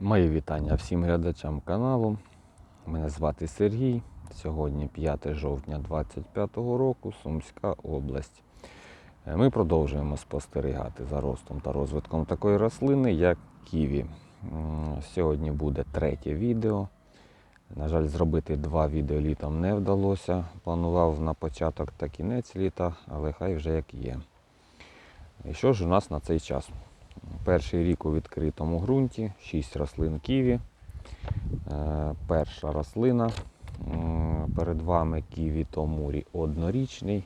Мої вітання всім глядачам каналу. Мене звати Сергій. Сьогодні 5 жовтня 2025 року, Сумська область. Е, Ми продовжуємо спостерігати за ростом та розвитком такої рослини, як ківі. Сьогодні буде третє відео. На жаль, зробити два відео літом не вдалося. Планував на початок та кінець літа, але хай вже як є. І що ж у нас на цей час? Перший рік у відкритому ґрунті, 6 рослин ківі. Е, Перша рослина перед вами ківі Томурі однорічний,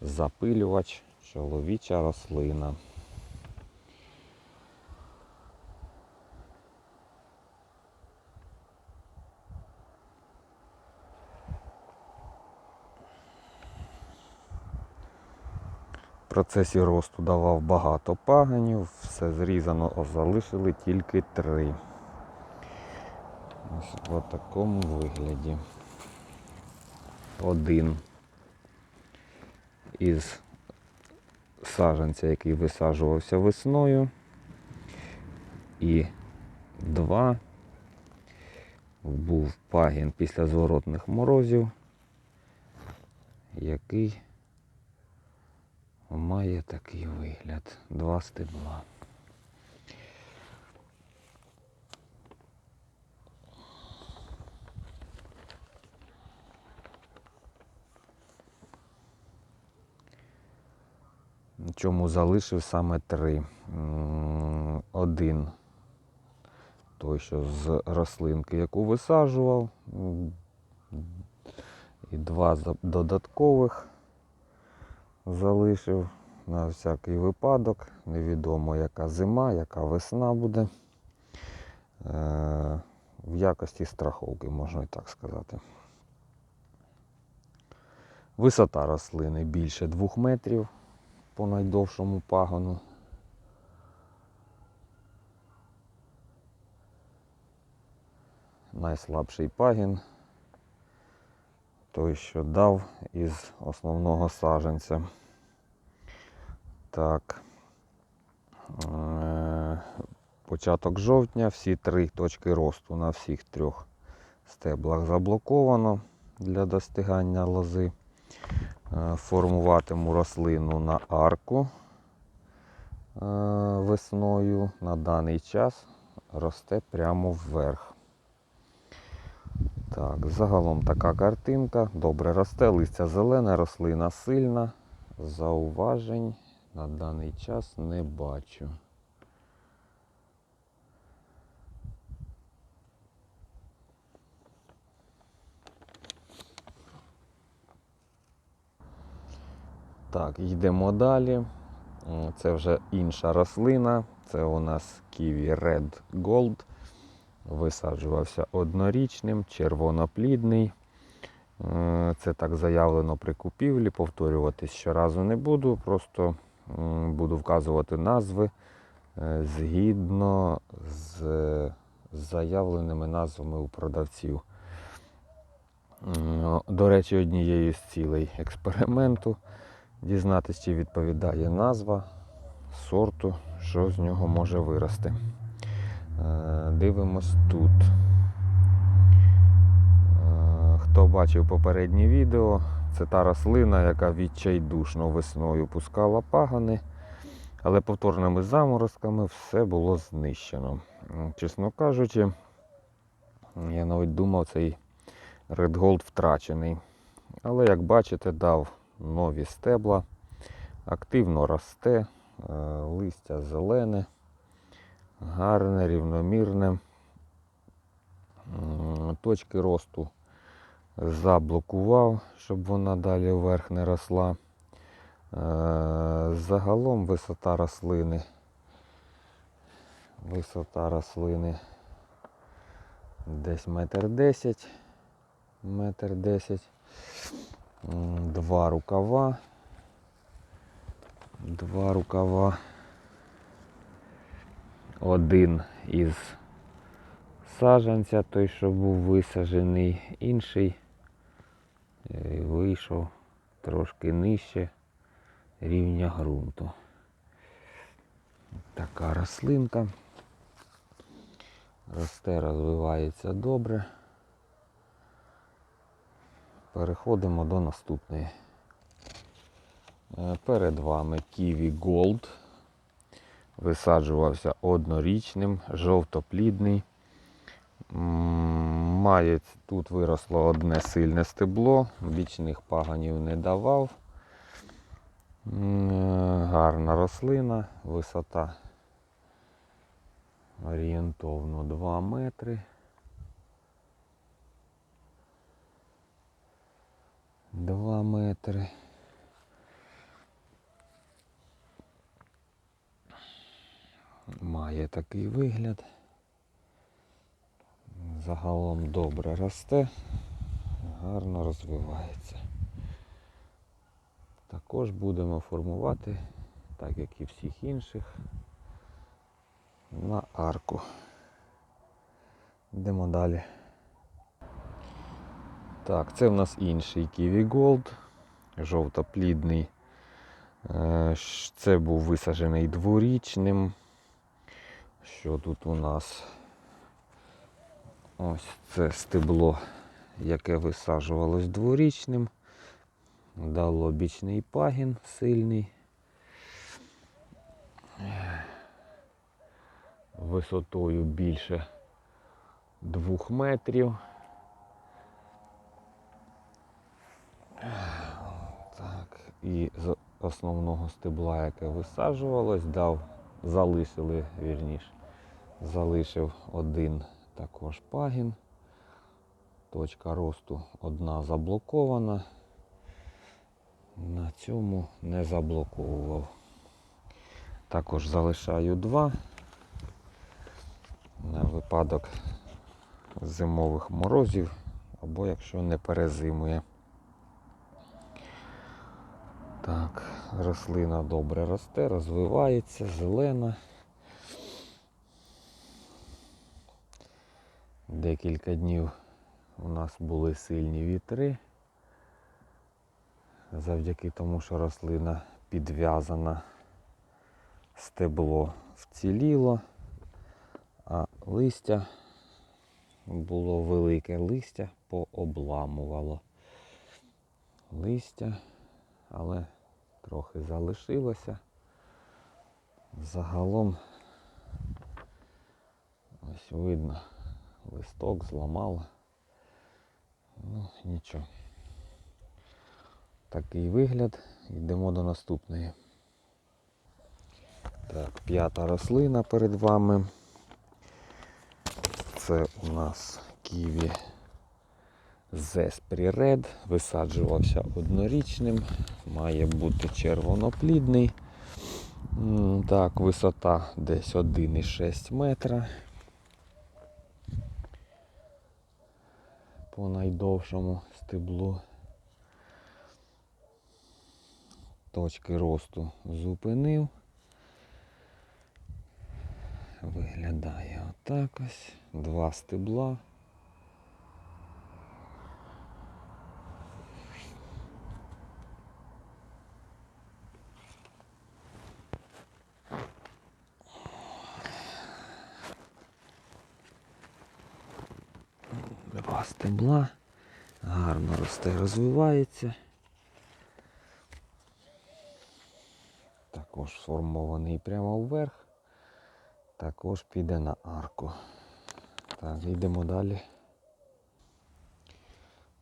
запилювач, чоловіча рослина. Процесі росту давав багато пагонів, все зрізано, а залишили тільки три. Ось в такому вигляді. Один із саджанця, який висаджувався весною. І два був пагін після зворотних морозів, який має такий вигляд. Два стебла. Чому залишив саме три? Один той, що з рослинки, яку висаджував, і два додаткових залишив на всякий випадок. Невідомо, яка зима, яка весна буде. Е, В якості страховки, можна і так сказати. Висота рослини більше 2 метрів по найдовшому пагону. Найслабший пагін. Той, що дав із основного саженця. Так. Е, Початок жовтня, всі три точки росту на всіх трьох стеблах заблоковано для достигання лози. Е, Формуватиму рослину на арку е, весною. На даний час росте прямо вверх. Так, загалом така картинка. Добре росте, листя зелене, рослина сильна. Зауважень на даний час не бачу. Так, йдемо далі. Це вже інша рослина. Це у нас Kiwi Red Gold. Висаджувався однорічним, червоноплідний. Е, Це так заявлено при купівлі. Повторюватись щоразу не буду, просто буду вказувати назви е, згідно з заявленими назвами у продавців. До речі, однією з цілей експерименту дізнатися, чи відповідає назва сорту, що з нього може вирости. Е, Дивимось тут. Е, Хто бачив попереднє відео, це та рослина, яка відчайдушно весною пускала пагани, але повторними заморозками все було знищено. Чесно кажучи, я навіть думав, цей Gold втрачений. Але як бачите, дав нові стебла, активно росте, е, листя зелене, гарне, рівномірне. Точки росту заблокував, щоб вона далі вверх не росла. Е, Загалом висота рослини. Висота рослини десь метр десять. Метр десять. Два рукава. Два рукава. Один із саджанця, той, що був висаджений, інший е, вийшов трошки нижче рівня ґрунту. Така рослинка. Росте, розвивається добре. Переходимо до наступної. Е, Перед вами Kiwi Gold. Висаджувався однорічним, жовтоплідний. Має тут виросло одне сильне стебло, бічних паганів не давав. Гарна рослина, висота орієнтовно 2 метри. Два метри. Має такий вигляд. Загалом добре росте, гарно розвивається. Також будемо формувати, так як і всіх інших, на арку. Йдемо далі. Так, це в нас інший Kiwi Gold, жовтоплідний. Е, Це був висаджений дворічним. Що тут у нас? Ось це стебло, яке висаджувалось дворічним. Дало бічний пагін сильний. Висотою більше двох метрів. Так, і з основного стебла, яке висаджувалось, дав, залишили, вірніше, залишив один також пагін. Точка росту одна заблокована. На цьому не заблоковував. Також залишаю два на випадок зимових морозів або якщо не перезимує. Так, рослина добре росте, розвивається, зелена. Декілька днів у нас були сильні вітри. Завдяки тому, що рослина підв'язана, стебло вціліло, а листя було велике листя, пообламувало листя, але трохи залишилося. Загалом ось видно, листок зламало. Ну, нічого. Такий вигляд. Йдемо до наступної. Так, п'ята рослина перед вами. Це у нас ківі Zespri Red. Висаджувався однорічним. Має бути червоноплідний. Так, висота десь 1,6 метра. По найдовшому стеблу. Точки росту зупинив. Виглядає отак ось. Два стебла. Два стебла. Гарно росте, розвивається. Також сформований прямо вверх. Також піде на арку. Так, йдемо далі.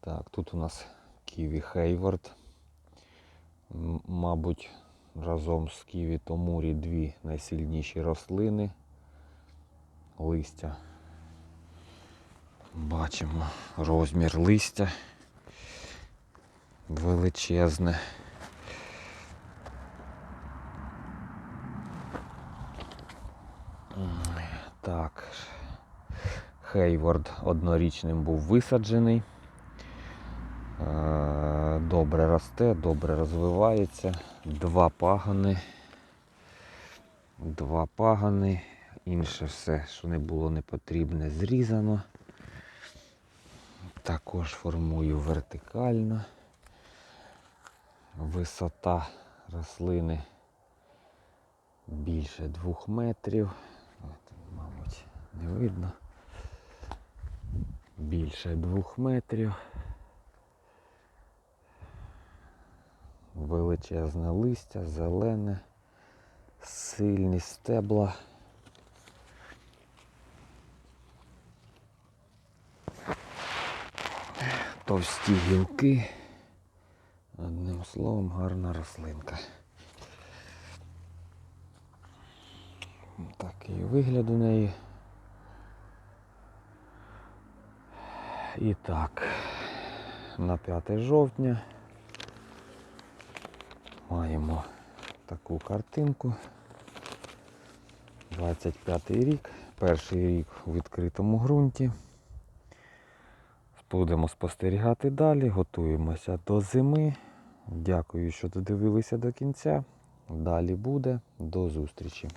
Так, тут у нас Ківі Хейвард. Мабуть, разом з Ківі Томурі дві найсильніші рослини. Листя. Бачимо розмір листя величезне. Так. Хейворд однорічним був висаджений. Е, Добре росте, добре розвивається. Два пагани. Два пагани. Інше все, що не було не потрібне, зрізано. Також формую вертикально. Висота рослини більше двох метрів. От, мабуть, не видно. більше двох метрів. Величезне листя, зелене, сильні стебла. Товсті гілки. Одним словом, гарна рослинка. Такий вигляд у неї. І так, на 5 жовтня маємо таку картинку. 25 рік, перший рік у відкритому ґрунті. Будемо спостерігати далі, готуємося до зими. Дякую, що додивилися до кінця. Далі буде. До зустрічі.